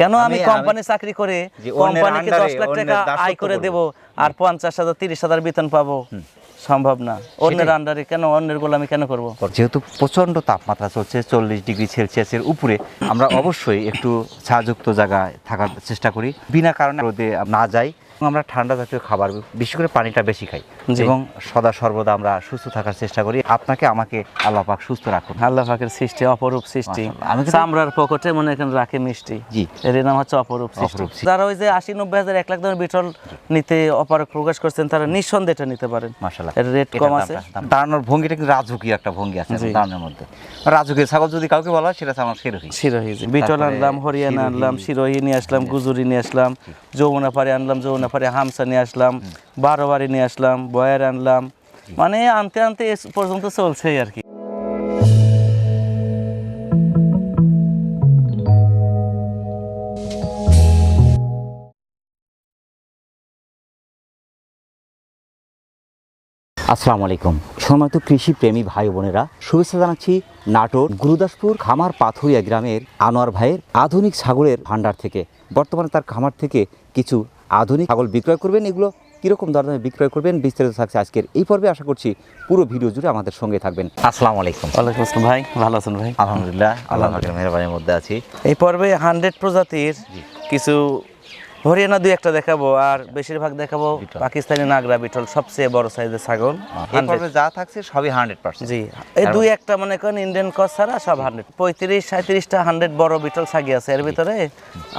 কেন আমি কোম্পানি চাকরি করে কোম্পানিকে দশ লাখ টাকা আয় করে দেব আর পঞ্চাশ হাজার তিরিশ হাজার বেতন পাবো। সম্ভব না। অন্যের আন্ডারে কেন অন্যের গোলামি কেন করব? যেহেতু প্রচণ্ড তাপমাত্রা চলছে চল্লিশ ডিগ্রি সেলসিয়াসের উপরে আমরা অবশ্যই একটু ছাযুক্ত জায়গায় থাকার চেষ্টা করি। বিনা কারণে রোদে না যাই। আমরা ঠান্ডা জাতীয় খাবার বিশেষ করে পানিটা বেশি খাই এবং সদা সর্বদা আমরা সুস্থ থাকার চেষ্টা করি। আপনাকে আমাকে আল্লাহ পাক সুস্থ রাখুন। আল্লাহ পাকের সৃষ্টি অপরূপ সৃষ্টি। আমি চামড়ার পকেটে মনে করেন রাখে মিষ্টি। জি। এর নাম হচ্ছে অপরূপ সৃষ্টি। যারা ওই যে আশি নব্বই হাজার এক লাখ দামের বিটল নিতে অপারক প্রকাশ করছেন তারা নিঃসন্দেহে এটা নিতে পারেন। মাশাআল্লাহ। এর রেট কম আছে। দাঁড়ানোর ভঙ্গিটা কিন্তু রাজকীয় একটা ভঙ্গি আছে। দাঁড়ানোর মধ্যে। রাজকীয় ছাগল যদি কাউকে বলা হয় সেটা আমার সেরকম শিরোহি জি। বিটল আনলাম হরিয়ানা আনলাম শিরোহি নিয়ে আসলাম গুজুরি নিয়ে আসলাম যমুনা পাড়ি আনলাম যমুনা পাড়ি হামসা নিয়ে আসলাম বারোবারি নিয়ে আসলাম বয়ার আনলাম। মানে আনতে আনতে এ পর্যন্ত চলছেই আর কি। আসসালামু আলাইকুম। সম্মানিত কৃষি প্রেমী ভাই বোনেরা শুভেচ্ছা জানাচ্ছি নাটোর গুরুদাসপুর খামার পাথুরিয়া গ্রামের আনোয়ার ভাইয়ের আধুনিক ছাগলের ভান্ডার থেকে। বর্তমানে তার খামার থেকে কিছু আধুনিক ছাগল বিক্রয় করবেন এগুলো কীরকম দরদামে বিক্রয় করবেন বিস্তারিত থাকছে আজকের এই পর্বে। আশা করছি পুরো ভিডিও জুড়ে আমাদের সঙ্গে থাকবেন। আসসালামু আলাইকুম। ওয়ালাইকুম আসসালাম ভাই ভালো আছেন ভাই? আলহামদুলিল্লাহ আল্লাহ মেহরবানির মধ্যে আছি। এই পর্বে হান্ড্রেড প্রজাতির কিছু হরিয়ানা দুই একটা দেখাবো আর বেশিরভাগ দেখাবো পাকিস্তানি নাগরা বিটল সবচেয়ে বড় সাইজের ছাগল যা থাকছে সবই হান্ড্রেড পার্সেন্ট জি এই দুই একটা মনে করেন ইন্ডিয়ান কস ছাড়া সব হান্ড্রেড পঁয়ত্রিশ সাঁত্রিশটা হান্ড্রেড বড় বিটল ছাগি আছে এর ভিতরে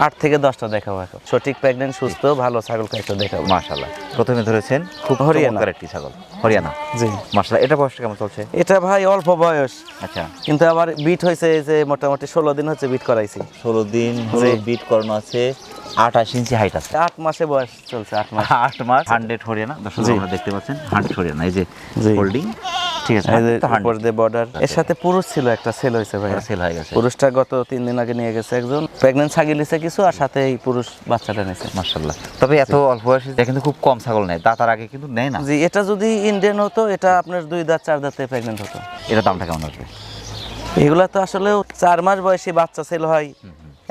আট থেকে দশটা দেখাবো এখন। সঠিক প্রেগনেন্ট সুস্থ ভালো ছাগল কয়েকটা দেখাবো। মাশাল্লাহ প্রথমে ধরেছেন খুব হরিয়ানা। হরিয়ানা একটি ছাগল। হরিয়ানা? জি। মার্শাল এটা বয়সটা কেমন চলছে? এটা ভাই অল্প বয়স। আচ্ছা। কিন্তু আবার বিট হয়েছে যে মোটামুটি ষোলো দিন হচ্ছে বিট করাইছি। ষোলো দিন বিট করানো আছে আঠাশ ইঞ্চি হাইট আছে। আট মাসে বয়স চলছে আট মাস। আট মাস। হান্ড্রেড হরিয়ানা দর্শক আমরা দেখতে পাচ্ছেন হান্ড্রেড হরিয়ানা এই যে হোল্ডিং ঠিক আছে উপর দিয়ে বর্ডার এর সাথে পুরুষ ছিল একটা সেল হয়েছে ভাই সেল হয়ে গেছে। পুরুষটা গত তিন দিন আগে নিয়ে গেছে একজন। প্রেগনেন্ট ছাগি নিছে কিছু আর সাথে এই পুরুষ বাচ্চাটা নিছে। মাশাল্লাহ তবে এত অল্প বয়সে কিন্তু খুব কম ছাগল নেয়। দাতার আগে কিন্তু নেয় না। জি এটা যদি ইন্ডিয়ান হতো এটা আপনার দুই দাঁত চার দাঁতে প্রেগনেন্ট হতো। এটা দামটা কেমন আসবে? এগুলা তো আসলে চার মাস বয়সী বাচ্চা সেল হয়।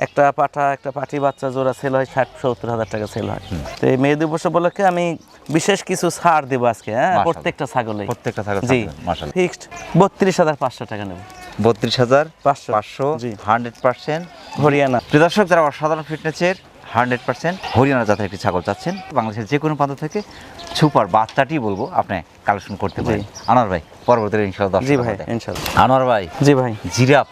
একটা পাঠা একটা পাঠি বাচ্চা জোড়া সেল হয় ষাট সত্তর হাজার টাকা সেল হয়। তো এই মেয়ে দিবস উপলক্ষে আমি বিশেষ কিছু ছাড় দেবো আজকে হ্যাঁ। প্রত্যেকটা ছাগলে প্রত্যেকটা ছাগল জি। ফিক্সড বত্রিশ হাজার পাঁচশো টাকা নেব। বত্রিশ হাজার পাঁচশো। পাঁচশো জি। Hundred percent. হরিয়ানা। দর্শক যারা অসাধারণ ফিটনেসের হান্ড্রেড পার্সেন্ট হরিয়ানা জাতের একটি ছাগল চাচ্ছেন বাংলাদেশের যে কোনো প্রান্ত থেকে সুপার বাচ্চাটি বলব আপনি কালেকশন করতে পারেন। আনোয়ার ভাই পরবর্তীতে ইনশাআল্লাহ জি ভাই। ইনশাল্লাহ আনোয়ার ভাই জি ভাই। জিরাফ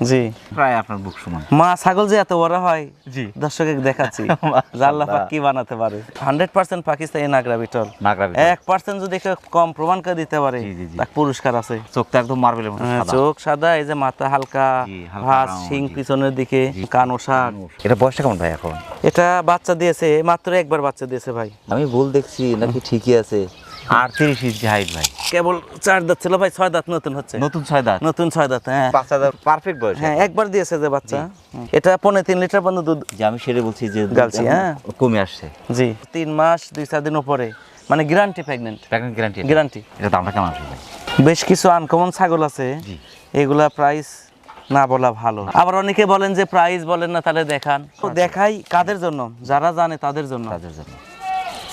জি। প্রায় আপনার বুক সমান। মা ছাগল যে এত বড় হয় জি। দর্শকে দেখাচ্ছি। আল্লাহ পাক কি বানাতে পারে। হান্ড্রেড পার্সেন্ট পাকিস্তানি নাগরা বিটল। নাগরা যদি কম প্রমাণ করে দিতে পারে। তার পুরস্কার আছে। চোখ তো একদম মার্বেলের মতো হ্যাঁ, সাদা। চোখ সাদা এই যে মাথা হালকা শিং পিছনের দিকে কান ওষার এটা বয়সটা কেমন ভাই এখন? এটা বাচ্চা দিয়েছে মাত্র একবার বাচ্চা দিয়েছে ভাই। আমি ভুল দেখছি নাকি ঠিকই আছে? আটত্রিশ ইঞ্চি হাইট ভাই। কেবল চার দাঁত ছিল ভাই ছয় দাঁত নতুন হচ্ছে। নতুন ছয় দাঁত। নতুন ছয় দাঁত হ্যাঁ। পারফেক্ট বয়স হ্যাঁ একবার দিয়েছে যে বাচ্চা। এটা পনেরো তিন লিটার পর্যন্ত দুধ যে আমি সেটা বলছি যে গালছি, হ্যাঁ। কমে আসছে। জি। তিন মাস দুই চার দিন উপরে। মানে guarantee pregnant packet guarantee guarantee এটা দামটা কেমন আসবে ভাই? বেশ কিছু আনকমন ছাগল আছে। এগুলা প্রাইস না বলা ভালো। আবার অনেকে বলেন যে প্রাইস বলেন না তাহলে দেখান। তো দেখাই কাদের জন্য? যারা জানে তাদের জন্য। তাদের জন্য।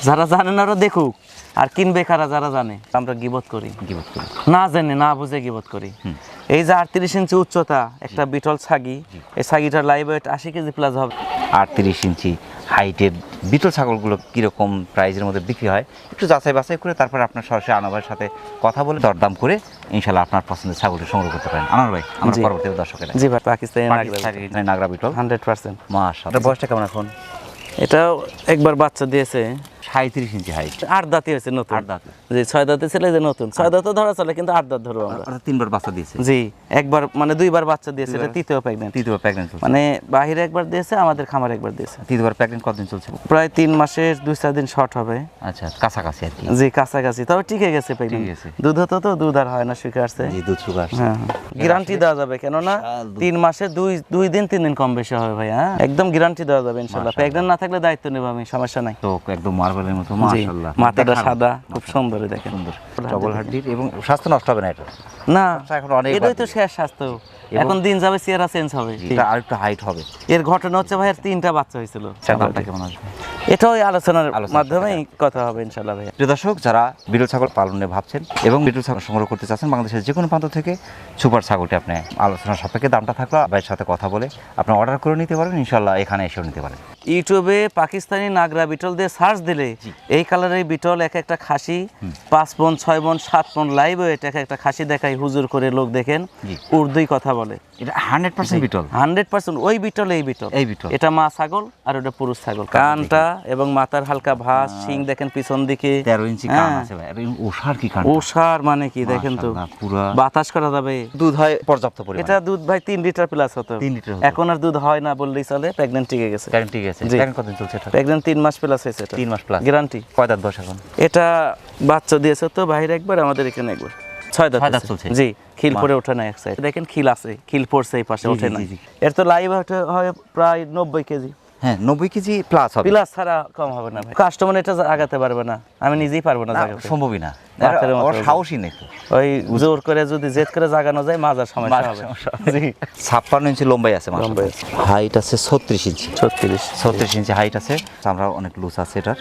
যারা জানে না ওরা দেখুক। আর কিনবে কারা যারা জানে আমরা গিবত করি। গিবত করি। না জেনে না বুঝে গিবত করি। এই যে আটত্রিশ ইঞ্চি উচ্চতা একটা বিটল ছাগি এই ছাগিটার লাইভ ওয়েট আশি কেজি প্লাস হবে। আটত্রিশ ইঞ্চি হাইটের বিটল ছাগলগুলো কীরকম প্রাইজের মধ্যে বিক্রি হয় একটু যাচাই বাছাই করে তারপরে আপনার সরাসরি আনার সাথে কথা বলে দরদাম করে ইনশাল্লাহ আপনার পছন্দের ছাগলটি সংগ্রহ করতে পারেন। আনার ভাই আমরা। পরবর্তী দর্শকের। জি ভাই পাকিস্তানি নাগরা বিটল। হান্ড্রেড পার্সেন্ট এটার বয়সটা কেমন এখন? এটাও একবার বাচ্চা দিয়েছে। সাঁত্রিশ ইঞ্চি হাইট আট হয়েছে নতুন। আট দাঁত। জি ছয় দাঁতে ছিল যে নতুন। ছয় ধরা চলে কিন্তু আট দাঁত ধরবো আমরা। তিনবার বাচ্চা দিয়েছে। জি একবার মানে দুইবার বাচ্চা দিয়েছে এটা তৃতীয় প্রেগনেন্ট প্রেগনেন্ট মানে বাহিরে একবার দিয়েছে আমাদের খামার একবার দিয়েছে। তৃতীয়বার প্রেগনেন্ট কতদিন চলছে? প্রায় তিন মাসের দুই চার দিন শর্ট হবে। আচ্ছা কাছাকাছি আর কি। জি কাছাকাছি। তবে টিকে গেছে প্রেগনেন্ট দুধ হতো তো দুধ আর হয় না শুকে আসছে। জি দুধ সুগার হ্যাঁ গ্যারান্টি দেওয়া যাবে কেননা তিন মাসে দুই দুই দিন তিন দিন কম বেশি হবে ভাই হ্যাঁ একদম গ্যারান্টি দেওয়া যাবে প্রেগনেন্ট না থাকলে দায়িত্ব নেব আমি সমস্যা নাই। তো একদম মতো মাশাআল্লাহ। মাথাটা সাদা খুব সুন্দর দেখেন। সুন্দর। ডবল হাড্ডির এবং স্বাস্থ্য নষ্ট হবে না এটা। না এখন অনেক এটাই তো শেষ স্বাস্থ্য। এখন দিন যাবে চেহারা চেঞ্জ হবে। এটা আরেকটু হাইট হবে। এর ঘটনা হচ্ছে ভাইয়ের তিনটা বাচ্চা হয়েছিল। সেটার দামটা কেমন আসবে? এটা আলোচনার মাধ্যমেই কথা হবে ইনশাল্লাহ ভাইয়া। প্রিয় দর্শক যারা বিরল ছাগল পালনে ভাবছেন এবং বিরল ছাগল সংগ্রহ করতে চাচ্ছেন বাংলাদেশের যে কোনো প্রান্ত থেকে সুপার ছাগলটি আপনি আলোচনা সাপেক্ষে দামটা থাকল ভাইয়ের সাথে কথা বলে আপনি অর্ডার করে নিতে পারেন ইনশাল্লাহ এখানে এসেও নিতে পারেন। ইউটিউবে পাকিস্তানি নাগরা বিটল দিয়ে সার্চ দিলে এই কালারের বিটল এক একটা খাসি পাঁচ মন ছয় মন সাত মন লাইভ ওয়েট এক একটা খাসি দেখাই হুজুর করে লোক দেখেন। উর্দুই কথা বলে। এটা hundred percent Beetal. Hundred percent ওই বিটল এই বিটল। এই বিটল। এটা মা ছাগল আর ওটা পুরুষ ছাগল। কানটা এবং মাথার হালকা ভাঁজ শিং দেখেন পিছন দিকে। তেরো ইঞ্চি কান হ্যাঁ। আছে ভাই। ওষার কি কান ওষার মানে কি দেখেন তো। বাতাস করা যাবে। দুধ হয় পর্যাপ্ত পরিমাণ। এটা দুধ ভাই তিন লিটার প্লাস হতো। তিন লিটার এখন আর দুধ হয় না বললেই চলে প্রেগনেন্ট টিকে গেছে। গ্যারান্টি গেছে। জি। গ্যারান্টি কতদিন চলছে এটা? প্রেগনেন্ট তিন মাস প্লাস হয়েছে এটা। তিন মাস প্লাস গ্যারান্টি কয় দাঁত বয়স এখন? এটা বাচ্চা দিয়েছে তো বাইরে একবার আমাদের এখানে একবার। ছয় দাঁত। চলছে। জি খিল পরে ওঠে না এক সাইড দেখেন খিল আছে খিল পড়ছে এই পাশে ওঠে না। এর তো লাইভ হয় প্রায় নব্বই কেজি হ্যাঁ নব্বই কেজি প্লাস হবে। প্লাস ছাড়া কম হবে না ভাই। কাস্টমার এটা আগাতে পারবে না। আমি নিজেই পারব না জাগাতে। সম্ভবই না। ওর সাহসই নেই ওই জোর করে যদি জেদ করে জাগানো যায় মাজার সমস্যা হবে। জি। ছাপ্পান্ন ইঞ্চি লম্বাই আছে লম্বাই হাইট আছে ছত্রিশ ইঞ্চি। ছত্রিশ। ছত্রিশ ইঞ্চি হাইট আছে। আমরা অনেক লুজ আছে এটার।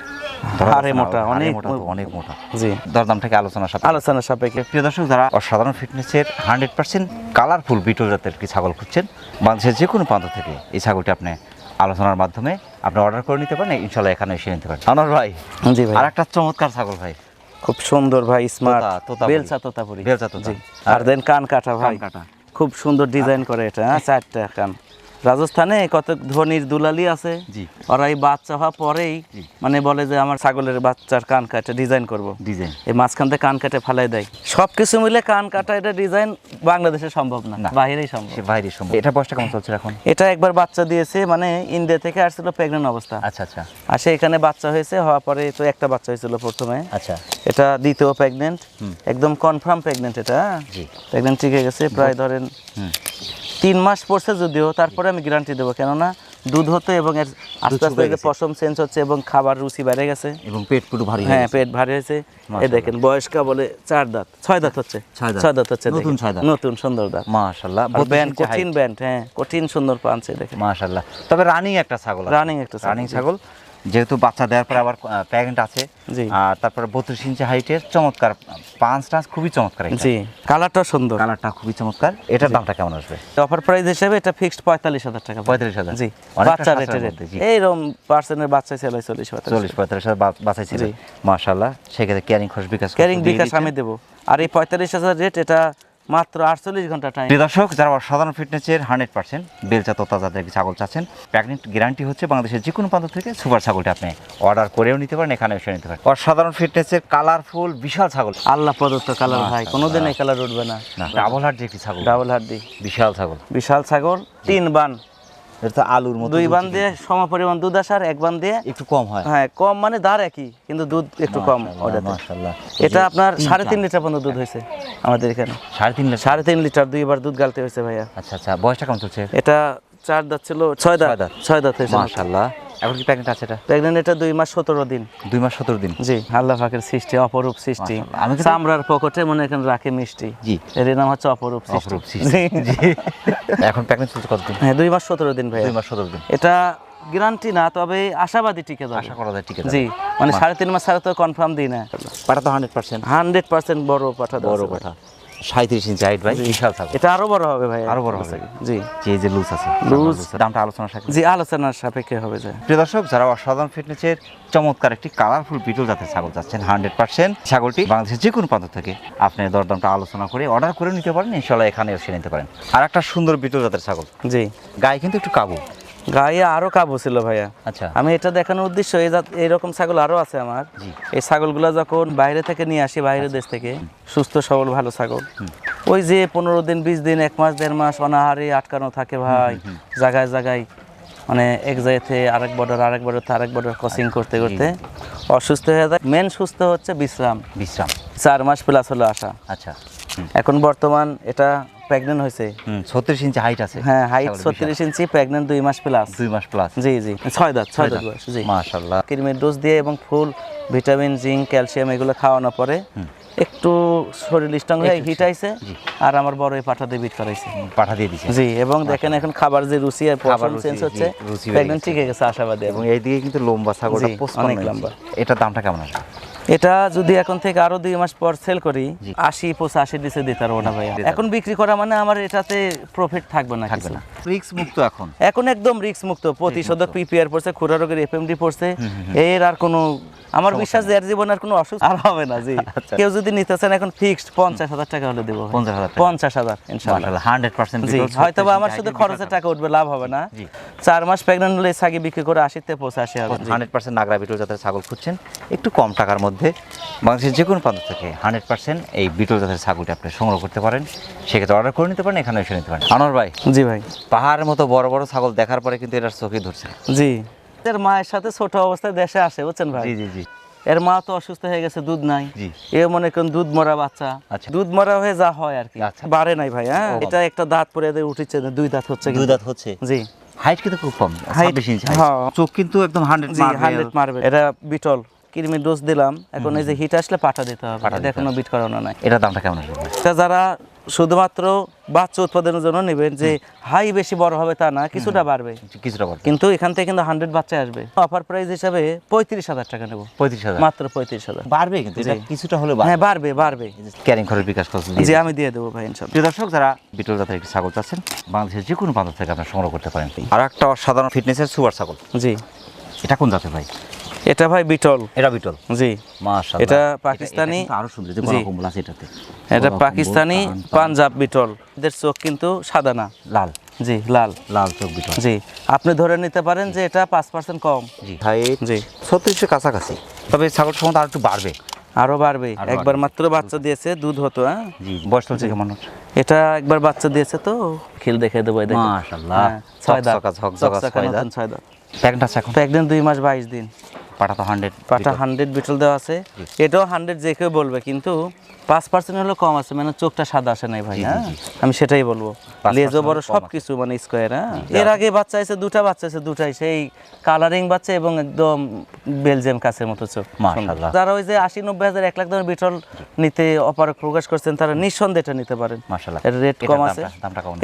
হাড়ে মোটা, অনেক মোটা অনেক মোটা। জি। দরদাম থেকে আলোচনা সাপেক্ষে। আলোচনা সাপেক্ষে। প্রিয় দর্শক যারা অসাধারণ ফিটনেসের হান্ড্রেড পার্সেন্ট কালারফুল জাতের কি ছাগল খুঁজছেন বাংলাদেশের যে কোনো প্রান্ত থেকে এই ছাগলটি আপনি আলোচনার মাধ্যমে আপনি অর্ডার করে নিতে পারেন ইনশাল্লাহ এখানে এসে নিতে পারেন। আনোয়ার ভাই জি ভাই। আর একটা চমৎকার ছাগল ভাই। খুব সুন্দর ভাই স্মার্ট তোতা- তোতাপুরি। বেলচা তোতা। আর দেন কান কাটা ভাই। কান কাটা। খুব সুন্দর ডিজাইন করে এটা হ্যাঁ চারটা কান। রাজস্থানে কত ধনির দুলালি আছে। ওরা এই বাচ্চা হওয়া পরেই মানে বলে যে আমার ছাগলের বাচ্চার কান কাটে ডিজাইন করব। ডিজাইন এই মাঝখান থেকে কান কাটে ফালাই দেয়। সব কিছু মিলে কান কাটা এটা ডিজাইন বাংলাদেশে সম্ভব না। বাইরেই সম্ভব। সে বাইরে সম্ভব। এটা বয়সটা কেমন চলছে এখন? এটা একবার বাচ্চা দিয়েছে মানে ইন্ডিয়া থেকে আসছিল প্রেগনেন্ট অবস্থা। আচ্ছা আচ্ছা। আসে এখানে বাচ্চা হয়েছে হওয়ার পরে তো একটা বাচ্চা হয়েছিল প্রথমে। আচ্ছা। এটা দ্বিতীয় প্রেগনেন্ট একদম কনফার্ম প্রেগনেন্ট এটা। প্রেগনেন্ট ঠিক হয়ে গেছে প্রায় ধরেন। তিন মাস পড়ছে যদিও তারপরে আমি গ্যারান্টি দেবো। কেননা দুধ হতো এবং এর আস্তে আস্তে। পশম চেঞ্জ হচ্ছে এবং খাবার রুচি বেড়ে গেছে। এবং পেট পুরো ভারী হ্যাঁ পেট ভারী হয়েছে। এই দেখেন বয়স্কা বলে চার দাঁত। ছয় দাঁত হচ্ছে। ছয় দাঁত। হচ্ছে নতুন ছয় দাঁত। নতুন সুন্দর দাঁত। মাশাল্লাহ আর ব্যান্ড কঠিন ব্যান্ড হ্যাঁ কঠিন সুন্দর পাঞ্চে দেখেন। মাশাল্লাহ তবে রানিং একটা ছাগল রানিং একটা রানিং ছাগল। যেহেতু বাচ্চা দেওয়ার পরে আবার প্যাকেন্ট আছে। আর তারপরে বত্রিশ ইঞ্চি হাইটের চমৎকার পাঁচ টাঁচ খুবই চমৎকার জি কালারটা সুন্দর। কালারটা খুবই চমৎকার। এটার দামটা কেমন আসবে? অফার প্রাইস হিসেবে এটা ফিক্সড পঁয়তাল্লিশ হাজার টাকা। 45,000 জি বাচ্চা রেটের। এইরকম পার্সেন্টের বাচ্চা ছেলে চল্লিশ পঁয়তাল্লিশ। চল্লিশ পঁয়তাল্লিশ হাজার বাচ্চা ছিল। জি। মাশাল্লাহ সেক্ষেত্রে ক্যারিং খরচ বিকাশ ক্যারিং বিকাশ আমি দেবো। আর এই পঁয়তাল্লিশ হাজার রেট এটা মাত্র আটচল্লিশ ঘণ্টা টাইম দর্শক যারা সাধারণ ফিটনেসের হান্ড্রেড পার্সেন্ট বেলচা তোতা যাদের ছাগল চাচ্ছেন প্যাকেট গ্যারান্টি হচ্ছে বাংলাদেশের যে কোনো প্রান্ত থেকে সুপার ছাগলটি আপনি অর্ডার করেও নিতে পারেন এখানে এসে নিতে পারেন। অসাধারণ ফিটনেসের কালারফুল বিশাল ছাগল। আল্লাহ প্রদত্ত কালার ভাই কোনোদিন এই কালার উঠবে না। ডাবল হার্ট যে একটি ছাগল? ডাবল হাড্ডি। বিশাল ছাগল। বিশাল ছাগল তিন বান। এটা তো আলুর মতো দুই বান দিয়ে সমপরিমাণ দুধ আসার এক বান দিয়ে একটু কম হয়। হ্যাঁ কম মানে দার একই কিন্তু দুধ একটু কম ওটাতে এটা আপনার সাড়ে তিন লিটার পর্যন্ত দুধ হয়েছে আমাদের এখানে। সাড়ে তিন লিটার? সাড়ে তিন লিটার দুইবার দুধ গালতে হয়েছে ভাইয়া। আচ্ছা আচ্ছা বয়সটা কেমন চলছে? এটা চার দাঁত ছিল ছয় দাঁত। ছয় দাঁত। হয়েছে। মাশাআল্লাহ। এখন কি প্যাকেট আছে এটা? প্রেগনেন্ট এটা দুই মাস সতেরো দিন। দুই মাস সতেরো দিন? জি আল্লাহ পাকের সৃষ্টি অপরূপ সৃষ্টি। আমি চামড়ার পকেটে মনে করেন রাখে মিষ্টি। জি। এর নাম হচ্ছে অপরূপ সৃষ্টি। অপরূপ। জি। এখন প্যাকেট চলছে কতদিন? হ্যাঁ দুই মাস সতেরো দিন ভাই দুই মাস সতেরো দিন। এটা গ্যারান্টি না তবে আশাবাদী টিকে যাবে আশা করা যায় আছে জি মানে সাড়ে তিন মাস ছাড়া তো কনফার্ম দিই না। পাটা তো হান্ড্রেড পার্সেন্ট হান্ড্রেড পার্সেন্ট বড় পাঠা বড়। কথা সাঁত্রিশ ইঞ্চি হাইট ভাই। বিশাল ছাগল। এটা আরও বড় হবে ভাই। আরও বড় হবে। জি। যে এই যে লুজ আছে? লুজ। দামটা আলোচনা সাথে জি আলোচনার সাপেক্ষে হবে যায় প্রিয় দর্শক যারা অসাধারণ ফিটনেসের চমৎকার একটি কালারফুল বিটল জাতের ছাগল যাচ্ছেন হান্ড্রেড পার্সেন্ট ছাগলটি বাংলাদেশের যে কোনো প্রান্ত থেকে আপনি দরদামটা আলোচনা করে অর্ডার করে নিতে পারেন ইনশাল্লাহ এখানে এসে নিতে পারেন। আর একটা সুন্দর বিটল জাতের ছাগল। জি। গায়ে কিন্তু একটু কাবু। গায়ে আরও কাবু ছিল ভাইয়া। আচ্ছা। আমি এটা দেখানোর উদ্দেশ্য এই জাত এইরকম ছাগল আরও আছে আমার। এই ছাগলগুলো যখন বাইরে থেকে নিয়ে আসি বাইরের দেশ থেকে সুস্থ সবল ভালো ছাগল। ওই যে পনেরো দিন বিশ দিন এক মাস দেড় মাস অনাহারে আটকানো থাকে ভাই। জায়গায় জায়গায় মানে এক জায়গাতে আরেক বর্ডার আরেক বর্ডার আরেক বর্ডার ক্রসিং করতে করতে অসুস্থ হয়ে যায়। মেন সুস্থ হচ্ছে বিশ্রাম। বিশ্রাম। চার মাস প্লাস হলো আসা। আচ্ছা। এখন বর্তমান এটা প্রেগনেন্ট হয়েছে। ছত্রিশ ইঞ্চি হাইট আছে। হ্যাঁ হাইট ছত্রিশ ইঞ্চি প্রেগনেন্ট দুই মাস প্লাস দুই মাস প্লাস জি জি। ছয় দাঁত ছয় দাঁত বয়স জি। মাশাল্লাহ ক্রিমের ডোজ দিয়ে এবং ফুল ভিটামিন জিঙ্ক ক্যালসিয়াম এগুলো খাওয়ানো পরে একটু শরীর স্ট্রং হয়ে হিট আইছে আর আমার বড় এই পাঠাতে বিট করাইছে। পাঠা দিয়ে দিচ্ছে জি এবং দেখেন এখন খাবার যে রুচি আর খাবার চেঞ্জ হচ্ছে গেছে। ঠিক হয়ে গেছে আশাবাদী এবং এবং এইদিকে কিন্তু লম্বা ছাগলটা পঁচপান্ন অনেক লম্বা। এটার দামটা কেমন আসবে? এটা যদি এখন থেকে আরও দুই মাস পর সেল করি আশি পঁচাশি দিছে দিতে পারব না ভাইয়া। এখন বিক্রি করা মানে আমার এটাতে প্রফিট থাকবে না থাকবে না। রিক্স মুক্ত এখন। এখন একদম রিস্ক মুক্ত। প্রতিষেধক পিপিআর পড়ছে খুরা রোগের এফএমডি পড়ছে এর আর কোনো আমার বিশ্বাস যে এর জীবনে আর কোনো অসুখ আর হবে না জি। আচ্ছা। কেউ যদি নিতে চান এখন ফিক্সড পঞ্চাশ হাজার টাকা হলে দেবো ভাই। 50,000 টাকা। পঞ্চাশ হাজার হান্ড্রেড পার্সেন্ট হয়তো বা আমার শুধু খরচের টাকা উঠবে লাভ হবে না। চার মাস প্রেগনেন্ট হলে সাগি বিক্রি করে আশিতে পঁচাশি জি। হান্ড্রেড পার্সেন্ট নাগরা বিটল জাতের ছাগল খুঁজছেন। একটু কম টাকার মধ্যে বাংলাদেশের যে কোনো প্রান্ত থেকে হান্ড্রেড পার্সেন্ট এই বিটল জাতের ছাগলটি আপনি সংগ্রহ করতে পারেন। সেক্ষেত্রে অর্ডার করে নিতে পারেন এখানে এসে নিতে পারেন। আনোয়ার ভাই জি ভাই। পাহাড়ের মতো বড় বড় ছাগল দেখার পরে কিন্তু এটার চোখে ধরছে। জি। এর মায়ের সাথে ছোট অবস্থায় দেশে আসে বুঝছেন ভাই? জি জি জি। এর মা তো অসুস্থ হয়ে গেছে দুধ নাই। এ মনে করেন দুধ মরা বাচ্চা। আচ্ছা। দুধ মরা হয়ে যা হয় আর কি। আচ্ছা। বাড়ে নাই ভাই হ্যাঁ? এটা একটা দাঁত পরে উঠেছে দুই দাঁত হচ্ছে দুই দাঁত হচ্ছে? জি। হাইট কিন্তু খুব কম ইঞ্চি হ্যাঁ। চোখ কিন্তু একদম হান্ড্রেড হান্ড্রেড মারবে এটা বিটল কৃমি ডোজ দিলাম। এখন এই যে হিট আসলে পাঠা দিতে হবে এটা এখনও বিট করানো নাই। এটার দামটা কেমন আসবে এটা যারা শুধুমাত্র বাচ্চা উৎপাদনের জন্য নেবেন যে হাই বেশি বড় হবে তা না কিছুটা বাড়বে। কিছুটা বলতে কিন্তু এখান থেকে কিন্তু হান্ড্রেড বাচ্চা আসবে। অফার প্রাইস হিসাবে পঁয়ত্রিশ হাজার টাকা নেব। পঁয়ত্রিশ হাজার। মাত্র পঁয়ত্রিশ হাজার। বাড়বে কিন্তু এটা কিছুটা হলে হ্যাঁ বাড়বে বাড়বে। ক্যারিং খরচ বিকাশ খরচ জি আমি দিয়ে দেবো ভাই প্রিয় দর্শক যারা বিটল জাতের একটি ছাগল চাচ্ছেন বাংলাদেশের যে কোনো প্রান্ত থেকে আপনারা সংগ্রহ করতে পারেন। আর একটা অসাধারণ ফিটনেসের সুপার ছাগল। জি। এটা কোন জাতের ভাই? এটা ভাই বিটল। এটা বিটল। জি। মাশাআল্লাহ। এটা পাকিস্তানি। আরও সুন্দর যে। গলা কম্বল আছে এটাতে। এটা পাকিস্তানি কান, পাঞ্জাব বিটল। এদের চোখ কিন্তু সাদা না। লাল। জি লাল। লাল চোখ বিটল। জি। আপনি ধরে নিতে পারেন যে এটা পাঁচ পার্সেন্ট কম। জি। হাইট জি। ছত্রিশের কাছাকাছি। তবে ছাগল সম্বন্ধে আর একটু বাড়বে। আরও বাড়বে। একবার মাত্র বাচ্চা দিয়েছে দুধ হতো হ্যাঁ? জি বয়স চলছে কেমন? এটা একবার বাচ্চা দিয়েছে তো। খিল দেখে দেবো দেখেন। মাশাআল্লাহ। হ্যাঁ, ছয় দাঁত। ছয় দাঁত। ছয় দাঁত। প্যাকেট আছে এখন? প্রেগনেন্ট দুই মাস বাইশ দিন। পাটা হান্ড্রেড পাটা হান্ড্রেড বিটল দেওয়া আছে। এটাও হান্ড্রেড যে কেউ বলবে কিন্তু পাঁচ পার্সেন্ট হলেও কম আছে মানে চোখটা সাদা আসে নাই ভাই হ্যাঁ? আমি সেটাই বলব। লেজও বড় সব কিছু মানে স্কোয়ার হ্যাঁ? এর আগে বাচ্চা আছে দুটা বাচ্চা আছে দুটাই সেই কালারিং বাচ্চা এবং একদম বেলজিয়াম কাছের মতো চোখ। যারা ওই যে আশি নব্বই হাজার এক লাখ দামের বিটল নিতে অপারক প্রকাশ করছেন তারা নিঃসন্দেহে এটা নিতে পারেন। এর রেট কম আছে।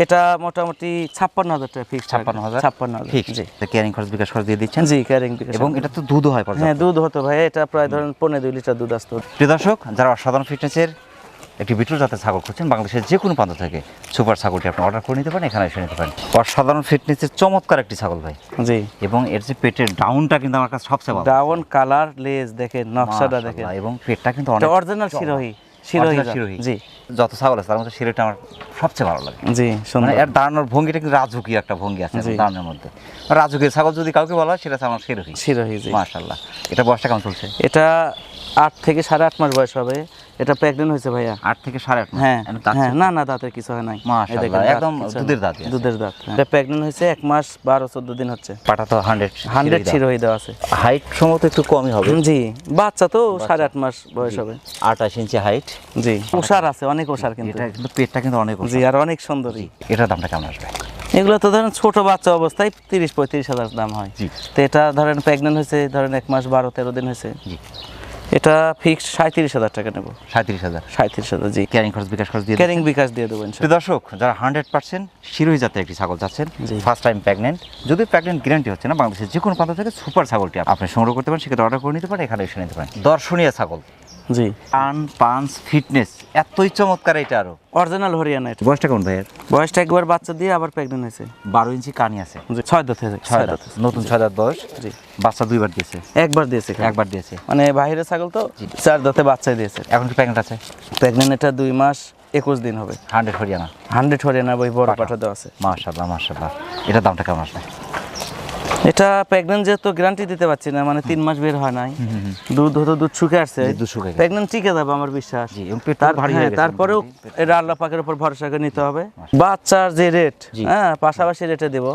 এটা মোটামুটি ছাপ্পান্ন হাজার টাকা ফিক্স ছাপ্পান্ন হাজার ছাপ্পান্ন হাজার জি। ক্যারিং খরচ বিকাশ খরচ দিয়ে দিচ্ছেন? জি ক্যারিং এবং এটা তো দুধও হয় হ্যাঁ দুধ হতো ভাই এটা প্রায় ধরেন পনেরো দুই লিটার দুধ আসতো। প্রিয় দর্শক যারা অসাধারণ ফিটনেসের একটি বিটল জাতের ছাগল খুঁজছেন বাংলাদেশের যে কোনো প্রান্ত থেকে সুপার ছাগলটি আপনি অর্ডার করে নিতে পারেন এখানে এসে নিতে পারেন। অসাধারণ ফিটনেসের চমৎকার একটি ছাগল ভাই। জি। এবং এর যে পেটের ডাউনটা কিন্তু আমার কাছে সবচেয়ে ভালো ডাউন কালার লেজ দেখে নকশাটা দেখে এবং পেটটা কিন্তু অনেক অরিজিনাল শিরোহী। শিরোহী শিরোহী। জি। যত ছাগল আছে তার মধ্যে শিরোটা আমার সবচেয়ে ভালো লাগে। জি মানে এর দাঁড়ানোর ভঙ্গিটা কিন্তু রাজকীয় একটা ভঙ্গি আছে। দাঁড়ানোর মধ্যে। রাজকীয় ছাগল যদি কাউকে বলা হয় সেটা আমার শিরোহী। শিরোহী জি। মাশাল্লাহ এটা বয়সটা কেমন চলছে? এটা আট থেকে সাড়ে আট মাস বয়স হবে। এটা প্রেগনেন্ট হয়েছে ভাইয়া। আট থেকে সাড়ে আট হ্যাঁ হ্যাঁ না না দাঁতের কিছু হয় নাই। দাঁত একদম দুধের আছে। দুধের দাঁত হ্যাঁ। এটা প্রেগনেন্ট হয়েছে এক মাস বারো চোদ্দ দিন হচ্ছে। পাটা তো হান্ড্রেড হান্ড্রেড শিরোহী দেওয়া। আছে। হাইট সম্ভবত একটু কমই হবে। জি বাচ্চা তো সাড়ে আট মাস বয়স হবে। আঠাশ ইঞ্চি হাইট জি ওষার আছে অনেক ওষার কিন্তু। এটা কিন্তু পেটটা কিন্তু অনেক জি আর অনেক সুন্দরী। এটার দামটা কেমন আসবে? এগুলো তো ধরেন ছোট বাচ্চা অবস্থায় তিরিশ পঁয়ত্রিশ হাজার দাম হয়। তো এটা ধরেন প্রেগনেন্ট হয়েছে ধরেন এক মাস বারো তেরো দিন হয়েছে। এটা ফিক্সড সাঁত্রিশ হাজার টাকা নেব। সাঁত্রিশ হাজার? সাঁত্রিশ হাজার জি। ক্যারিং খরচ বিকাশ খরচ দিয়ে ক্যারিং বিকাশ দিয়ে দেবেন দর্শক যারা হান্ড্রেড পার্সেন্ট শিরোই জাতের একটি ছাগল চাচ্ছেন জি। ফার্স্ট টাইম প্রেগনেন্ট যদি প্রেগনেন্ট গ্যারান্টি হচ্ছে না বাংলাদেশের যে কোনো প্রান্ত থেকে সুপার ছাগলটি আপনি সংগ্রহ করতে পারেন সেক্ষেত্রে অর্ডার করে নিতে পারেন এখানে এসে নিতে পারেন। দর্শনীয় ছাগল। জি। আন পাঞ্চ ফিটনেস এতই চমৎকার এটা আরও। অরিজিনাল হরিয়ানা এটা। বয়সটা কোন ভাইয়ের বয়সটা একবার বাচ্চা দিয়ে আবার প্রেগনেন্ট হয়েছে। বারো ইঞ্চি কানি আছে। ছয় দাঁত হয়েছে ছয় দাঁত। নতুন ছয় দাঁত বয়স। জি। বাচ্চা দুইবার দিয়েছে। একবার দিয়েছে একবার দিয়েছে। মানে বাইরের ছাগল তো চার দাঁতে বাচ্চা দিয়েছে। এখন কি প্রেগনেন্ট আছে? প্রেগনেন্ট এটা দুই মাস একুশ দিন হবে। হান্ড্রেড হরিয়ানা। হান্ড্রেড হরিয়ানা বই বড় পাঠা। দেওয়া আছে। মাশাল্লাহ মাশাল্লাহ এটার দামটা কেমন আসবে? এটা প্রেগনেন্ট যেহেতু গ্যারান্টি দিতে পারছি না মানে তিন মাস বের হয় নাই। দুধ হতো দুধ শুকে আসছে। দুধ শুকে। প্রেগনেন্ট টিকে যাবে আমার বিশ্বাস। হয়ে তারপরেও এটা আল্লাহ পাকের উপর ভরসা করে নিতে হবে। বাচ্চার যে রেট হ্যাঁ পাশাপাশি রেটে দেবো।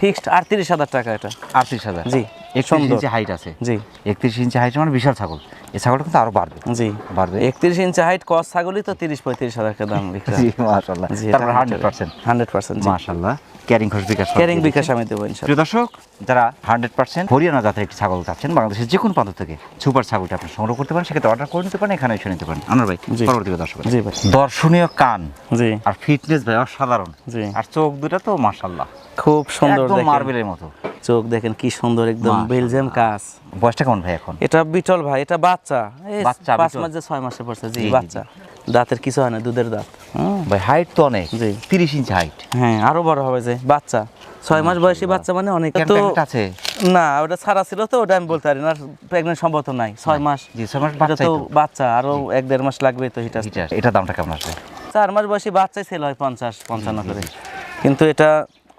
ফিক্সড আটত্রিশ হাজার টাকা এটা। আটত্রিশ হাজার। জি, একত্রিশ ইঞ্চি হাইট আছে। জি। একত্রিশ ইঞ্চি হাইট মানে বিশাল ছাগল। এই ছাগলটা কিন্তু আরও বাড়বে। জি। বাড়বে। একত্রিশ ইঞ্চি হাইট কস ছাগলই তো তিরিশ পঁয়ত্রিশ হাজার টাকা দাম বিক্রি জি মাশাআল্লাহ। তারপর হান্ড্রেড পার্সেন্ট হান্ড্রেড পার্সেন্ট মাশাআল্লাহ। ক্যারিং খরচ বিকাশ ক্যারিং বিকাশ আমি দেবো প্রিয় দর্শক যারা হান্ড্রেড পার্সেন্ট হরিয়ানা জাতের একটি ছাগল চাচ্ছেন বাংলাদেশের যে কোনো প্রান্ত থেকে সুপার ছাগলটা আপনি সংগ্রহ করতে পারেন সেক্ষেত্রে অর্ডার করে নিতে পারেন এখানে এসে নিতে পারেন। আনার ভাই পরবর্তী দর্শক। জি ভাই। দর্শনীয় কান জি। আর ফিটনেস ভাই অসাধারণ। জি। আর চোখ দুটা তো মাশাল্লাহ খুব সুন্দর একদম। মার্বেলের মতো। চোখ দেখেন কি সুন্দর একদম বেলজিয়াম কাজ। বয়সটা কেমন ভাই এখন? এটা বিটল ভাই এটা বাচ্চা। বাচ্চা, পাঁচ। মাস ছয় মাসে পড়ছে জি বাচ্চা। দাঁতের কিছু হয় না দুধের দাঁত। ভাই হাইট তো অনেক জি। তিরিশ ইঞ্চি হাইট হ্যাঁ আরও বড় হবে যে বাচ্চা। ছয় মাস বয়সী বাচ্চা মানে অনেক। তো আছে? না ওটা ছাড়া ছিল তো ওটা আমি বলতে পারি না প্রেগনেন্ট সম্ভবত নাই। ছয় মাস। জি ছয় মাস এটা বাচ্চাই তো। বাচ্চা আরও এক দেড় মাস লাগবে তো হিটার। হিটার এটা দামটা কেমন আসবে? চার মাস বয়সী বাচ্চাই ছেলে হয় পঞ্চাশ পঞ্চান্ন করে। কিন্তু এটা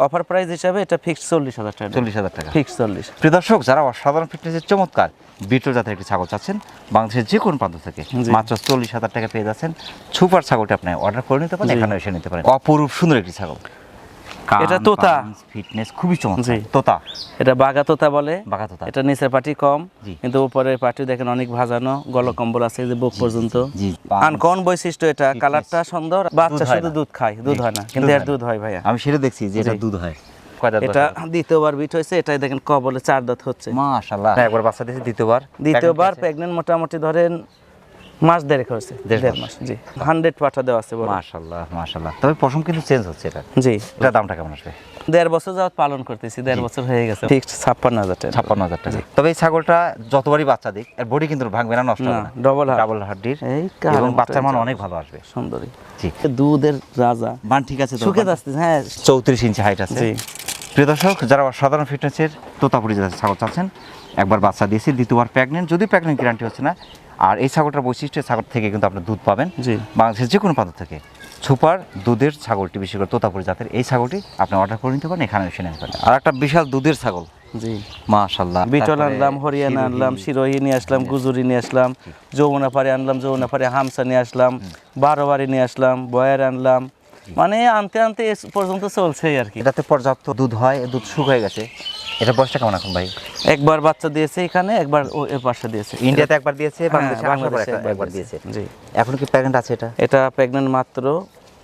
অফার প্রাইস হিসাবে এটা ফিক্স চল্লিশ হাজার টাকা। চল্লিশ হাজার টাকা। ফিক্স চল্লিশ। প্রিয় দর্শক যারা অসাধারণ ফিটনেসের চমৎকার বিটল জাতের একটি ছাগল চাচ্ছেন বাংলাদেশের যে কোনো প্রান্ত থেকে মাত্র চল্লিশ হাজার টাকা পেয়ে যাচ্ছেন। সুপার ছাগলটা আপনি অর্ডার করে নিতে পারেন। এখানে এসে নিতে পারেন। অপরূপ সুন্দর একটি ছাগল। এটা তোতা। ফিটনেস খুবই চমৎকার। তোতা। এটা বাগা তোতা বলে। তোতা। এটা নিচের পাটি কম কিন্তু উপরের পাটি দেখেন অনেক ভাজানো গলকম্বল আছে যে বুক পর্যন্ত। জি আনকন বৈশিষ্ট্য এটা কালারটা সুন্দর বাচ্চা শুধু দুধ খায় দুধ হয় না কিন্তু এর দুধ হয় ভাইয়া। আমি সেটা দেখছি যে এটা দুধ হয়। এটা দ্বিতীয়বার বিট হয়েছে এটাই দেখেন কবলে চার দাঁত হচ্ছে। মাশাআল্লাহ। একবার বাচ্চা দিয়েছে দ্বিতীয়বার। দ্বিতীয়বার প্রেগনেন্ট মোটামুটি ধরেন মাস দেড়েক হয়েছে দেড় মাস। জি। হান্ড্রেড পাঠা দেওয়া আছে তবে পশম কিন্তু চেঞ্জ হচ্ছে এটা। জি। এটা দামটা কেমন আসবে? দেড় বছর যাওয়াত পালন করতেছি দেড় বছর হয়ে গেছে। ফিক্সড ছাপ্পান্ন হাজার টাকা। ছাপ্পান্ন হাজার টাকা। তবে এই ছাগলটা যতবারই বাচ্চা দিক এর বডি কিন্তু ভাঙবে না নষ্ট হবে না, heart। ডাবল হাড্ডির এবং বাচ্চার মান অনেক ভালো আসবে। সুন্দরী। জি। দুধের রাজা। মান ঠিক আছে সুখে হ্যাঁ। চৌত্রিশ ইঞ্চি হাইট আছে। জি। প্রিয় দর্শক যারা সাধারণ ফিটনেসের তোতাপুরি ছাগল চাচ্ছেন একবার বাচ্চা দিয়েছি দ্বিতীয়বার প্রেগনেন্ট যদি প্রেগনেন্ট গ্যারান্টি হচ্ছে না আর এই ছাগলটার বৈশিষ্ট্য ছাগল থেকে কিন্তু আপনি দুধ পাবেন। জি। বাংলাদেশের যে কোনো প্রান্ত থেকে। সুপার দুধের ছাগলটি বিশেষ করে তোতাপুরি জাতের এই ছাগলটি আপনি অর্ডার করে নিতে পারেন এখানে এসে নিতে পারেন। আর একটা বিশাল দুধের ছাগল। জি। মাশাল্লাহ বিটল আনলাম হরিয়ানা আনলাম নিয়ে আসলাম গুজুরি নিয়ে আসলাম যমুনাপাড়ি আনলাম যমুনাপাড়ি হামসা নিয়ে আসলাম নিয়ে আসলাম বয়ার আনলাম। মানে আনতে আনতে পর্যন্ত চলছেই আর কি। এটাতে পর্যাপ্ত দুধ হয় দুধ শুকিয়ে গেছে। এটা বয়সটা কেমন এখন ভাই? একবার বাচ্চা দিয়েছে এখানে একবার ও পাশে দিয়েছে। ইন্ডিয়াতে একবার দিয়েছে হ্যাঁ, বাংলাদেশে পর বাংলাদেশে একবার দিয়েছে। জি। এখন কি প্রেগনেন্ট আছে এটা? এটা প্রেগনেন্ট মাত্র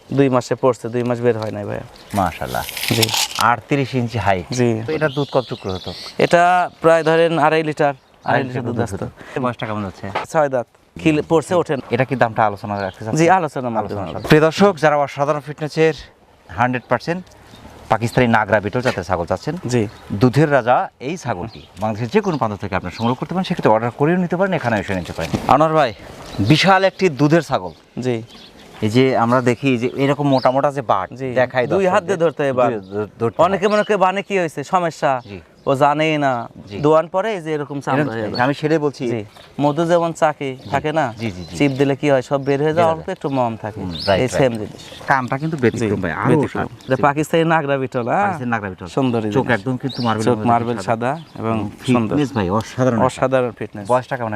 দুই মাসে পড়ছে দুই মাস বের হয় নাই ভাইয়া। মাশাল্লাহ জি। আটত্রিশ ইঞ্চি হাইট জি। এটা দুধ কত টুকরো হতো? এটা প্রায় ধরেন আড়াই লিটার আড়াই লিটার দুধ আসতো। বয়সটা কেমন হচ্ছে? ছয় দাঁত। খিল পড়ছে ওঠেন এটা কি দামটা আলোচনা রাখতে? জি আলোচনা আলোচনা। প্রিয় দর্শক যারা অসাধারণ ফিটনেসের হান্ড্রেড পার্সেন্ট পাকিস্তানি নাগরা বিটল জাতের ছাগল চাচ্ছেন জি। দুধের রাজা এই ছাগলটি বাংলাদেশের যে কোনো প্রান্ত থেকে আপনার সংগ্রহ করতে পারেন সেক্ষেত্রে অর্ডার করেও নিতে পারেন এখানে এসে নিতে পারেন। আনোয়ার ভাই বিশাল একটি দুধের ছাগল। জি। এই যে আমরা দেখি যে এরকম মোটা মোটা যে বাট দেখায় দেখাই দুই হাত দিয়ে ধরতে হয়। অনেকে মনে করে বানে কি হয়েছে সমস্যা। ও জানেই না। দোয়ান পরে যে এরকম। আমি সেটাই বলছি। মধু যেমন চাকি থাকে না। চিপ দিলে কি হয়? সব বের হয়ে যায় অল্প একটু মম থাকে। এই সেম জিনিস। কামটা কিন্তু ব্যতিক্রম ভাই আরও। এটা পাকিস্তানি নাগরা বিটল হ্যাঁ? নাগরা বিটল। সুন্দরী চোখ একদম কিন্তু মার্বেল চোখ মার্বেল সাদা এবং সুন্দর। ভাই অসাধারণ। অসাধারণ ফিটনেস বয়সটা কেমন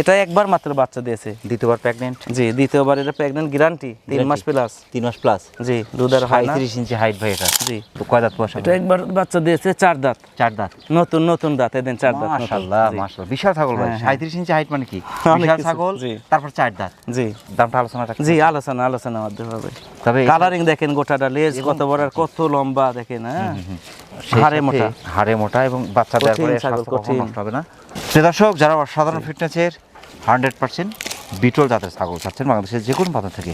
এটা একবার মাত্র বাচ্চা দিয়েছে। দ্বিতীয়বার প্রেগনেন্ট জি দ্বিতীয়বার এটা প্রেগনেন্ট গ্যারান্টি তিন মাস প্লাস তিন মাস প্লাস জি দুধের না। পঁয়ত্রিশ ইঞ্চি হাইট ভাই এটা। জি। তো কয় দাঁত বয়স এটা একবার বাচ্চা দিয়েছে চার দাঁত। চার দাঁত। নতুন নতুন দাঁত এদিন চার দাঁত মাশাআল্লাহ মাশাআল্লাহ। বিশাল ছাগল ভাই। হ্যাঁ, হ্যাঁ। 37 ইঞ্চি হাইট মানে কি? বিশাল ছাগল তারপর চার দাঁত। জি। দামটা আলোচনা জি আলোচনা আলোচনা মাধ্যমে হবে। তবে কালারিং দেখেন গোটাটা লেজ কত বড় আর কত লম্বা দেখেন হ্যাঁ? হাড়ে মোটা। হাড়ে মোটা এবং বাচ্চা দেওয়ার পরে ছাগল, কঠিন। হবে না? প্রিয় দর্শক যারা সাধারণ ফিটনেসের হান্ড্রেড পার্সেন্ট বিটল জাতের ছাগল চাচ্ছেন বাংলাদেশের যে কোনো প্রান্ত থেকে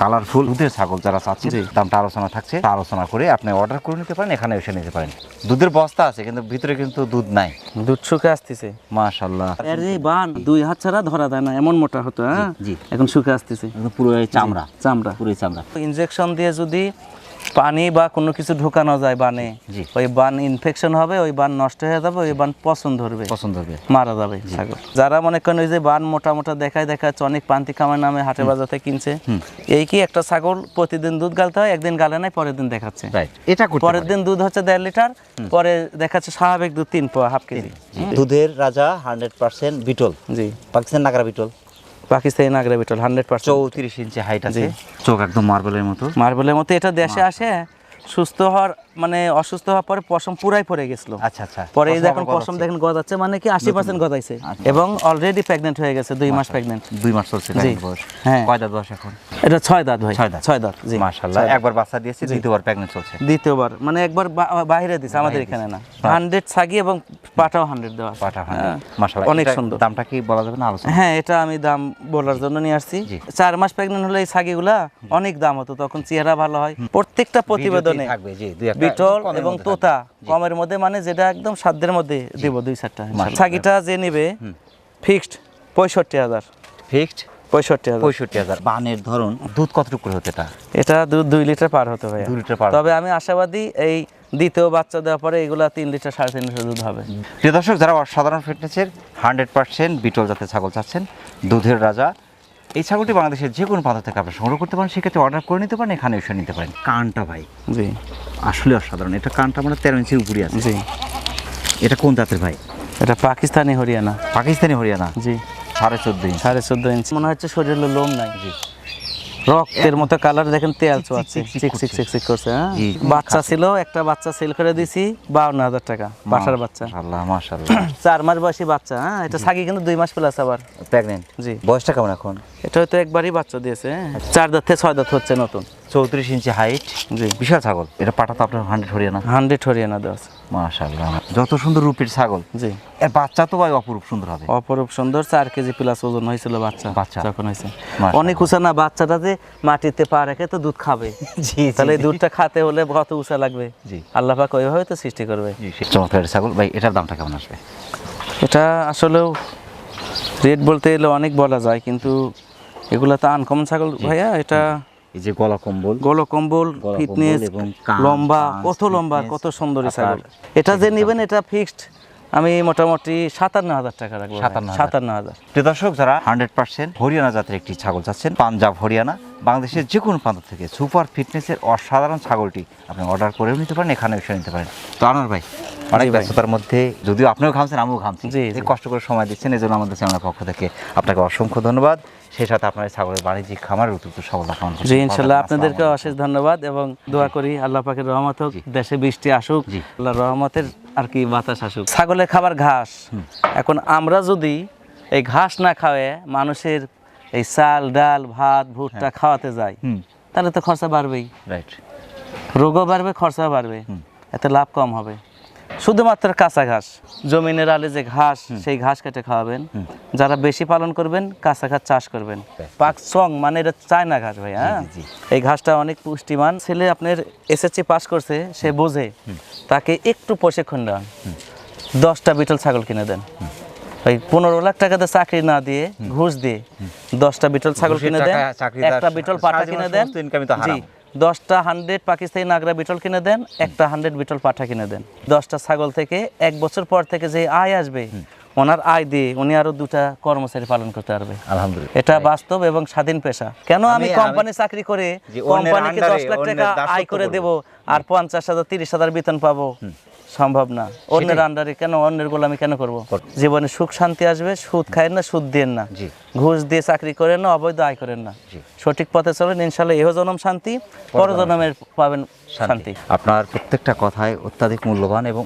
কালারফুল দুধের ছাগল যারা চাচ্ছেন জি। দামটা আলোচনা থাকছে তা আলোচনা করে আপনি অর্ডার করে নিতে পারেন এখানে এসে নিতে পারেন। দুধের বস্তা আছে কিন্তু ভিতরে কিন্তু দুধ নাই। দুধ শুকে আসতেছে। মাশাল্লাহ এর যে বান দুই হাত ছাড়া ধরা যায় না এমন মোটা হতো হ্যাঁ? জি। এখন শুকে আসতেছে। পুরো চামড়া। চামড়া। পুরো চামড়া। ইনজেকশন দিয়ে যদি পানি বা কোনো কিছু ঢুকানো যায় বানে ওই বান ইনফেকশন হবে ওই বান নষ্ট হয়ে যাবে ওই বান পছন্দ ধরবে। পছন্দ হবে। মারা যাবে ছাগল। যারা মনে করেন ওই যে বান মোটা মোটা দেখায় দেখাচ্ছে অনেক পান্তি কামার নামে হাটে বাজাতে কিনছে। এই কি একটা ছাগল প্রতিদিন দুধ গালতে হয় একদিন গালে নাই পরের দিন দেখাচ্ছে। এটা করতে পরের দিন দুধ হচ্ছে দেড় লিটার পরে দেখাচ্ছে স্বাভাবিক দুধ তিন হাফ কেজি। দুধের রাজা হান্ড্রেড পার্সেন্ট বিটল। জি। পাকিস্তান নাগরা বিটল। পাকিস্তানি নাগরা বিটল হান্ড্রেড পার্সেন্ট চৌত্রিশ ইঞ্চি হাইট আছে। চোখ একদম মার্বেলের মতো। মার্বেলের মতো। এটা দেশে আসে সুস্থ হওয়ার মানে অসুস্থ হওয়ার পরে পশম পুরাই পড়ে গেছিল। আচ্ছা আচ্ছা। পরে এই পশম দেখুন পশম। দেখেন গজাচ্ছে মানে কি আশি পার্সেন্ট গজাইছে। এবং অলরেডি প্রেগনেন্ট হয়ে গেছে দুই মাস প্রেগনেন্ট দুই মাস চলছে হ্যাঁ। কয় দাঁত বয়স এখন? এটা ছয় দাঁত ভাই। ছয় দাঁত। ছয় দাঁত জি। মাশাআল্লাহ। একবার বাচ্চা দিয়েছে দ্বিতীয়বার প্রেগন্যান্ট চলছে। দ্বিতীয়বার। মানে একবার বাইরে দিছে আমাদের এখানে না। হান্ড্রেড ছাগি এবং পাটাও হান্ড্রেড দেওয়া। পাঠা হ্যাঁ। মাশাআল্লাহ। অনেক সুন্দর। দামটা কি বলা যাবে না আলোচনা? হ্যাঁ এটা আমি দাম বলার জন্য নিয়ে আসছি। চার মাস প্রেগনেন্ট হলে এই ছাগিগুলা অনেক দাম হতো তখন চেহারা ভালো হয়। প্রত্যেকটা প্রতিবেদনে। থাকবে জি দুই বিটল এবং তোতা কমের মধ্যে মানে যেটা একদম সাধ্যের মধ্যে দিব দুই চারটা ছাগিটা যে নেবে ফিক্সড পঁয়ষট্টি হাজার। ফিক্সড পঁয়ষট্টি হাজার। পঁয়ষট্টি হাজার। বানের ধরন দুধ কতটুকু হতে এটা? এটা দুধ দুই লিটার পার হতে ভাই দুই লিটার পার তবে আমি আশাবাদী এই দ্বিতীয় বাচ্চা দেওয়ার পরে এগুলা তিন লিটার সাড়ে তিন লিটার দুধ হবে। প্রিয় দর্শক যারা অসাধারণ ফিটনেসের হান্ড্রেড পার্সেন্ট বিটল জাতের ছাগল চাচ্ছেন দুধের রাজা এই ছাগলটি বাংলাদেশের যে কোনো পাতা থেকে আপনি সংগ্রহ করতে পারেন সেক্ষেত্রে অর্ডার করে নিতে পারেন এখানে এসে নিতে পারেন। কানটা ভাই জি। আসলে অসাধারণ। এটা কানটা মানে তেরো ইঞ্চি উপরে আছে। জি। এটা কোন জাতের ভাই? এটা পাকিস্তানি হরিয়ানা। পাকিস্তানি হরিয়ানা? জি। সাড়ে চোদ্দ ইঞ্চি। সাড়ে চোদ্দ ইঞ্চি। মনে হচ্ছে শরীরের লোম নাই। রক্তের মতো কালার দেখেন তেল চোয়াচ্ছে। করছে। হ্যাঁ। বাচ্চা ছিল একটা বাচ্চা সেল করে দিছি বাউন্ন হাজার টাকা বাসার বাচ্চা। মাশাআল্লাহ চার মাস বয়সী বাচ্চা হ্যাঁ? এটা সাকি কিন্তু দুই মাস প্লাস আবার। প্রেগনেন্ট জি। বয়সটা কেমন এখন? এটা হয়তো একবারই বাচ্চা দিয়েছে হ্যাঁ। চার দাঁত থেকে ছয় দাঁত হচ্ছে নতুন। চৌত্রিশ ইঞ্চি হাইট জি। বিশাল ছাগল। এটা পাটা তো আপনার হান্ড্রেড হরিয়ানা। হান্ড্রেড হরিয়ানা দেওয়া আছে। মাশাআল্লাহ। যত সুন্দর রূপের ছাগল জি। এর বাচ্চা তো ভাই অপরূপ সুন্দর হবে। অপরূপ সুন্দর চার কেজি প্লাস ওজন হয়েছিল বাচ্চা বাচ্চা। যখন হয়েছে। অনেক উঁচা না বাচ্চাটা যে মাটিতে পা রেখে তো দুধ খাবে। জি তাহলে দুধটা খাতে হলে কত উঁচা লাগবে? জি। আল্লাহ পাক ওইভাবে তো সৃষ্টি করবে। চমৎকার ছাগল। ভাই এটার দামটা কেমন আসবে? এটা আসলেও রেট বলতে এলে অনেক বলা যায় কিন্তু এগুলা তো আনকমন ছাগল। ভাইয়া এটা এই যে গলা কম্বল গল কম্বল ফিটনেস লম্বা কত লম্বা কত সুন্দরী ছাগল। এটা যে নেবেন এটা ফিক্সড আমি মোটামুটি সাতান্ন হাজার টাকা রাখব ভাই। 57,000 সাতান্ন হাজার। দর্শক যারা হান্ড্রেড পার্সেন্ট হরিয়ানা জাতের একটি ছাগল চাচ্ছেন পাঞ্জাব হরিয়ানা বাংলাদেশের যে কোনো প্রান্ত থেকে সুপার ফিটনেসের অসাধারণ ছাগলটি আপনি অর্ডার করেও নিতে পারেন এখানে এসে নিতে পারেন। তো আনার ভাই অনেক ব্যস্ততার মধ্যে যদিও আপনিও ঘামছেন আমিও ঘামছি। কষ্ট করে সময় দিচ্ছেন এই জন্য আমাদের চ্যানেলের পক্ষ থেকে আপনাকে অসংখ্য ধন্যবাদ। সেই সাথে আপনার ছাগলের বাণিজ্যিক খামার উত্তর সফলতা কামনা। জি ইনশাল্লাহ আপনাদেরকে অশেষ ধন্যবাদ এবং দোয়া করি আল্লাহ পাকের রহমত হোক দেশে বৃষ্টি আসুক জি। আল্লাহ রহমতের আর কি বাতাস আসুক। ছাগলের খাবার ঘাস। এখন আমরা যদি এই ঘাস না খাওয়ায় মানুষের এই চাল ডাল ভাত ভুট্টা খাওয়াতে যাই তাহলে তো খরচা বাড়বেই। রাইট। রোগও বাড়বে খরচা বাড়বে। এতে লাভ কম হবে। শুধুমাত্র কাঁচা ঘাস। জমিনের আলে যে ঘাস সেই ঘাস কেটে খাওয়াবেন। যারা বেশি পালন করবেন কাঁচা ঘাস চাষ করবেন। পাক চং মানে এটা চায়না ঘাস ভাই হ্যাঁ। এই ঘাসটা অনেক পুষ্টিমান। ছেলে আপনার এসএসসি পাস করছে সে বোঝে। তাকে একটু প্রশিক্ষণ দেন। দশটা বিটল ছাগল কিনে দেন। ওই পনেরো লাখ টাকাতে চাকরি না দিয়ে ঘুষ দিয়ে দশটা বিটল ছাগল কিনে দেন। একটা বিটল পাঠা কিনে দেন। সমস্ত তো হারাম। দশটা হান্ড্রেড পাকিস্তানি নাগরা বিটল কিনে দেন একটা হান্ড্রেড বিটল পাঠা কিনে দেন। দশটা ছাগল থেকে এক বছর পর থেকে যে আয় আসবে ওনার আয় দিয়ে উনি আরও দুটা কর্মচারী পালন করতে পারবে। আলহামদুলিল্লাহ। এটা বাস্তব এবং স্বাধীন পেশা। কেন আমি কোম্পানি চাকরি করে কোম্পানিকে দশ লাখ টাকা আয় করে। দেব আর পঞ্চাশ হাজার তিরিশ হাজার বেতন পাবো। সম্ভব না। অন্যের আন্ডারে কেন অন্যের গোলামি কেন করব? জীবনে সুখ শান্তি আসবে সুদ খায়েন না সুদ দেন না। জি। ঘুষ দিয়ে চাকরি করেন না অবৈধ আয় করেন না। সঠিক পথে চলেন ইনশাল্লাহ এহ জনম শান্তি পরজনমের পাবেন শান্তি। আপনার প্রত্যেকটা কথায় অত্যাধিক মূল্যবান এবং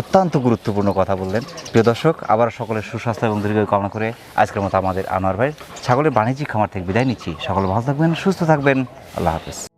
অত্যন্ত গুরুত্বপূর্ণ কথা বললেন। প্রিয় দর্শক আবার সকলের সুস্বাস্থ্য এবং দীর্ঘ কামনা করে আজকের মতো আমাদের আনোয়ার ভাই। ছাগলের বাণিজ্যিক খামার থেকে বিদায় নিচ্ছি। সকলে ভালো থাকবেন সুস্থ থাকবেন। আল্লাহ হাফেজ।